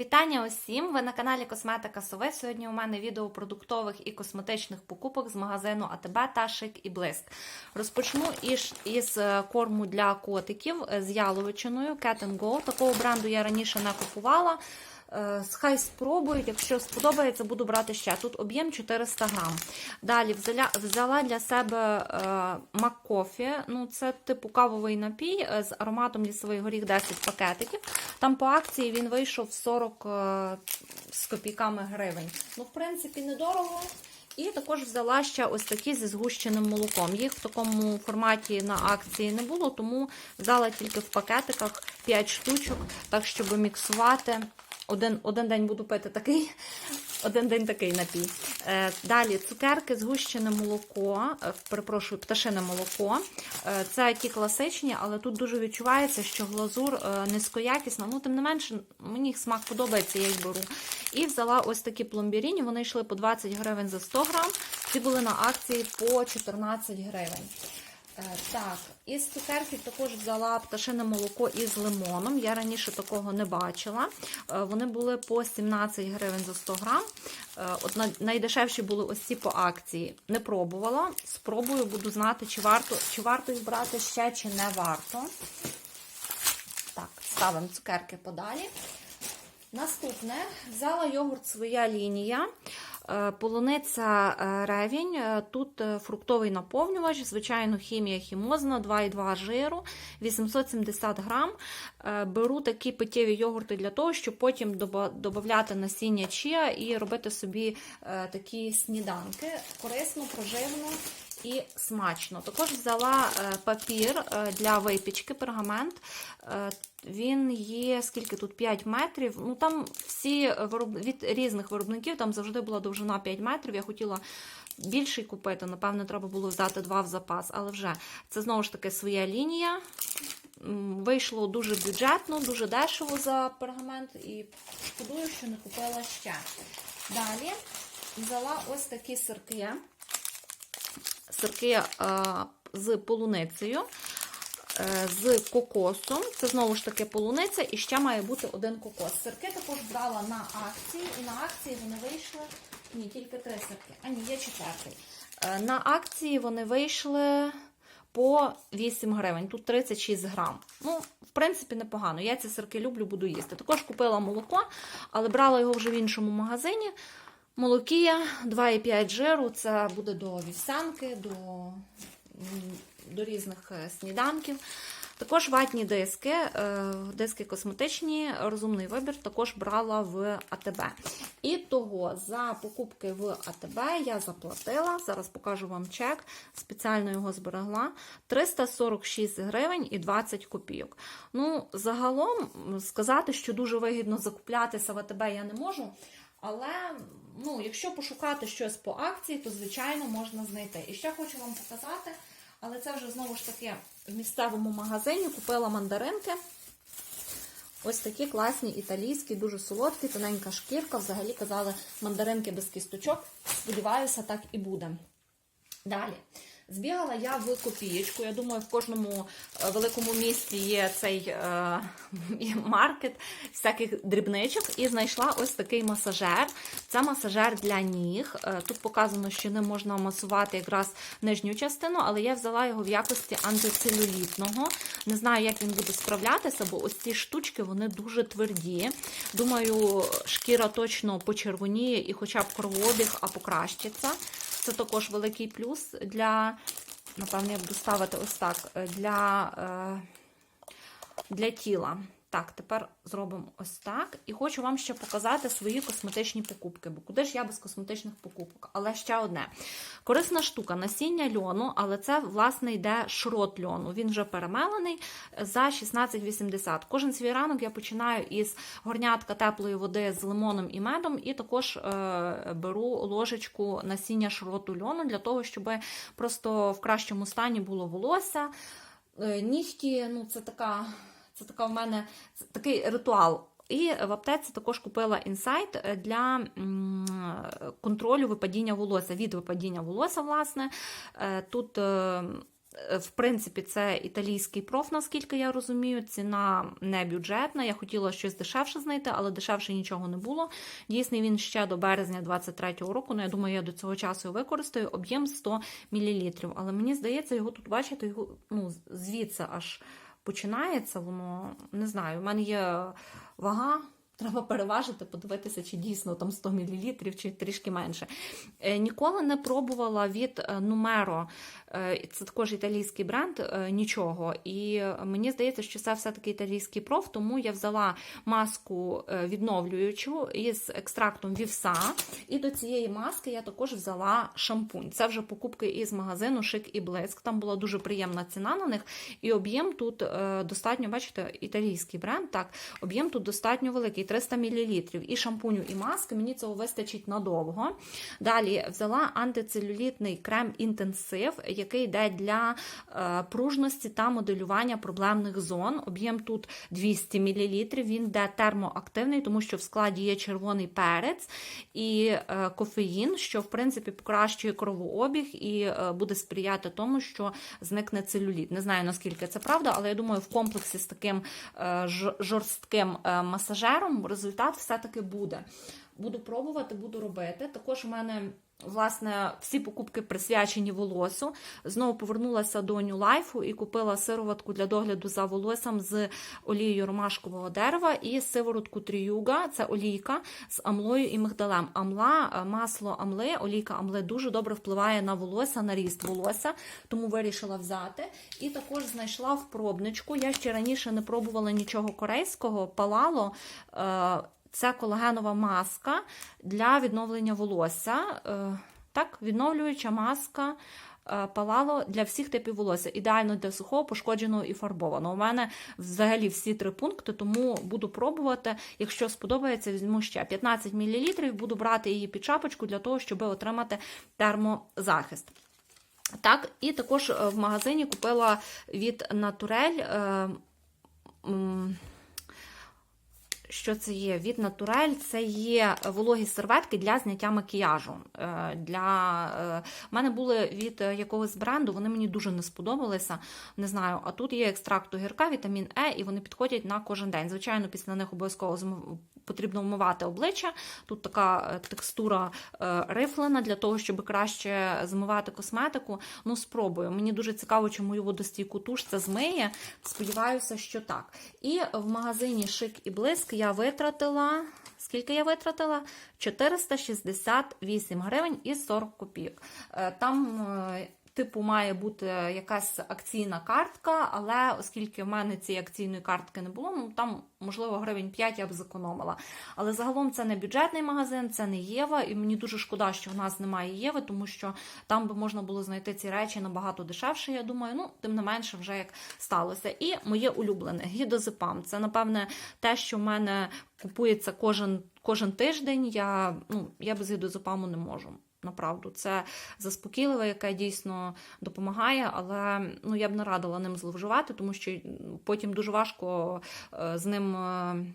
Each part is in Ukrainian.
Вітання усім! Ви на каналі Косметика Сове. Сьогодні у мене відео продуктових і косметичних покупок з магазину АТБ та Шик і Блиск. Розпочну із, із е, корму для котиків е, з яловичиною Cat Go. Такого бренду я раніше не купувала. Е, Хай спробують, якщо сподобається, буду брати ще. Тут об'єм 400 грам. Далі взяла, для себе е, Маккофі. Ну, це типу кавовий напій е, з ароматом лісовий горіх 10 пакетиків. Там по акції він вийшов 40 е, з копійками гривень. Ну, в принципі, недорого. І також взяла ще ось такі зі згущеним молоком. Їх в такому форматі на акції не було, тому взяла тільки в пакетиках 5 штучок, так щоб міксувати. Один, один день буду пити такий, один день такий напій. Е, далі цукерки, згущене молоко, е, перепрошую, пташине молоко. Е, це ті класичні, але тут дуже відчувається, що глазур е, низькоякісна. Ну, тим не менше, мені їх смак подобається, я їх беру. І взяла ось такі пломбіріні, вони йшли по 20 гривень за 100 грам. Ці були на акції по 14 гривень. Е, Так, із цукерків також взяла пташине молоко із лимоном. Я раніше такого не бачила. Е, Вони були по 17 гривень за 100 грам. Е, От найдешевші були ось ці по акції. Не пробувала. Спробую, буду знати, чи варто, чи варто їх брати ще, чи не варто. Так, ставимо цукерки подалі. Наступне взяла йогурт своя лінія. Е, Полуниця е, ревінь. Е, Тут фруктовий наповнювач, звичайно, хімія хімозна, 2,2 жиру, 870 грам. Беру такі питєві йогурти для того, щоб потім додати насіння чія і робити собі такі сніданки. Корисно, проживно і смачно. Також взяла е, папір е, для випічки, пергамент. Е, Він є скільки тут 5 метрів. Ну там всі вироб... від різних виробників там завжди була довжина 5 метрів. Я хотіла більший купити. Напевно, треба було взяти два в запас, але вже це знову ж таки своя лінія. Вийшло дуже бюджетно, дуже дешево за пергамент, і шкодую, що не купила ще. Далі взяла ось такі сирки. Сирки е, з полуницею, е, з кокосом. Це знову ж таки полуниця, і ще має бути один кокос. Сирки також брала на акції, і на акції вони вийшли. Ні, тільки три сирки. А ні, є четвертий. Е, На акції вони вийшли по 8 гривень. Тут 36 грам. Ну, в принципі, непогано. Я ці сирки люблю, буду їсти. Також купила молоко, але брала його вже в іншому магазині. Молокія 2,5 жиру. Це буде до вівсянки, до, до різних е, сніданків. Також ватні диски, е, диски косметичні, розумний вибір, також брала в АТБ. І того за покупки в АТБ я заплатила, зараз покажу вам чек, спеціально його зберегла, 346 гривень і 20 копійок. Ну, загалом сказати, що дуже вигідно закуплятися в АТБ я не можу. Але ну, якщо пошукати щось по акції, то звичайно можна знайти. І ще хочу вам показати, але це вже знову ж таки в місцевому магазині купила мандаринки. Ось такі класні італійські, дуже солодкі, тоненька шкірка. Взагалі казали мандаринки без кісточок. Сподіваюся, так і буде. Далі. Збігала я в копієчку. Я думаю, в кожному е, великому місті є цей е, маркет всяких дрібничок. І знайшла ось такий масажер. Це масажер для ніг. Е, Тут показано, що ним можна масувати якраз нижню частину, але я взяла його в якості антицелюлітного. Не знаю, як він буде справлятися, бо ось ці штучки вони дуже тверді. Думаю, шкіра точно почервоніє і хоча б кровообіг, а покращиться. Це також великий плюс для, напевно, я буду ставити ось так, е, для, е, для тіла. Так, тепер зробимо ось так. І хочу вам ще показати свої косметичні покупки. Бо куди ж я без косметичних покупок? Але ще одне. Корисна штука насіння льону, але це, власне, йде шрот льону. Він вже перемелений за 16,80. Кожен свій ранок я починаю із горнятка теплої води з лимоном і медом, і також е, беру ложечку насіння шроту льону для того, щоб просто в кращому стані було волосся. Е, Нігті, ну це така, це така в мене такий ритуал. І в аптеці також купила інсайт для контролю випадіння волосся, від випадіння волосся, власне. Е, Тут е, Е, В принципі, це італійський проф, наскільки я розумію. Ціна не бюджетна. Я хотіла щось дешевше знайти, але дешевше нічого не було. Дійсний він ще до березня 23-го року. Ну, я думаю, я до цього часу використаю. Об'єм 100 мл. Але мені здається, його тут бачите, його ну, звідси аж починається. Воно не знаю. У мене є вага. Треба переважити, подивитися, чи дійсно там 100 мл, чи трішки менше. Е, Ніколи не пробувала від е, Numero, е, це також італійський бренд, нічого. І мені здається, що це все-таки італійський проф, тому я взяла маску відновлюючу із екстрактом вівса. І до цієї маски я також взяла шампунь. Це вже покупки із магазину Шик і Блиск. Там була дуже приємна ціна на них. І об'єм тут достатньо, бачите, італійський бренд, так, об'єм тут достатньо великий, 300 мл. І шампуню, і маски, мені цього вистачить надовго. Далі взяла антицелюлітний крем інтенсив, який йде для е, пружності та моделювання проблемних зон. Об'єм тут 200 мл. Він йде термоактивний, тому що в складі є червоний перець і е, кофеїн, що в принципі покращує кровообіг і е, буде сприяти тому, що зникне целюліт. Не знаю наскільки це правда, але я думаю, в комплексі з таким жорстким масажером результат все-таки буде. Буду пробувати, буду робити. Також у мене. Власне, всі покупки присвячені волосу. Знову повернулася до New Life і купила сироватку для догляду за волоссям з олією ромашкового дерева і сиворотку тріюга. Це олійка з амлою і мигдалем. Амла, е, масло амли, олійка амли дуже добре впливає на волосся, на ріст волосся, тому вирішила взяти. І також знайшла в пробничку. Я ще раніше не пробувала нічого корейського, палало. Це колагенова маска для відновлення волосся. Е, Так, відновлююча маска е, палало для всіх типів волосся. Ідеально для сухого, пошкодженого і фарбованого. У мене взагалі всі три пункти, тому буду пробувати. Якщо сподобається, візьму ще 15 мл, буду брати її під шапочку для того, щоб отримати термозахист. Так, і також е, в магазині купила від Натурель. Що це є? Від Натурель це є вологі серветки для зняття макіяжу. Е, Для... е, У мене були від е, якогось бренду, вони мені дуже не сподобалися. Не знаю, а тут є екстракт огірка, вітамін Е, і вони підходять на кожен день. Звичайно, після них обов'язково потрібно вмивати обличчя. Тут така е, текстура е, рифлена для того, щоб краще змивати косметику. Ну, спробую. Мені дуже цікаво, чи мою водостійку туш це змиє. Сподіваюся, що так. І в магазині Шик і Блиск я витратила. Скільки я витратила? 468 гривень і 40 копійок. Е, Там, е, типу, має бути якась акційна картка, але оскільки в мене цієї акційної картки не було, ну там, можливо, гривень 5 я б зекономила. Але загалом це не бюджетний магазин, це не Єва, і мені дуже шкода, що в нас немає Єви, тому що там би можна було знайти ці речі набагато дешевше. Я думаю, ну тим не менше, вже як сталося. І моє улюблене гідозепам. Це напевне те, що в мене купується кожен, кожен тиждень. Я, ну, я без гідозепаму не можу. Направду, це заспокійливе, яке дійсно допомагає, але ну я б не радила ним зловживати, тому що потім дуже важко е, з ним е,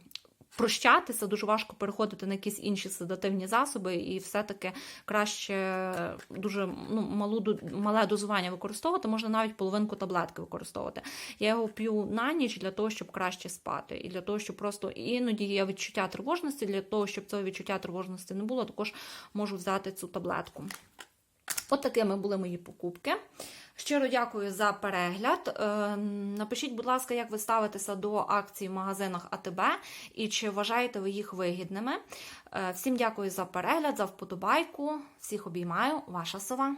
прощатися, дуже важко переходити на якісь інші седативні засоби, і все-таки краще дуже ну, малу, мале дозування використовувати, можна навіть половинку таблетки використовувати. Я його п'ю на ніч для того, щоб краще спати, і для того, щоб просто іноді є відчуття тривожності, для того, щоб цього відчуття тривожності не було, також можу взяти цю таблетку. От такими були мої покупки. Щиро дякую за перегляд. Е, Напишіть, будь ласка, як ви ставитеся до акцій в магазинах АТБ і чи вважаєте ви їх вигідними. Е, Всім дякую за перегляд, за вподобайку. Всіх обіймаю, ваша сова.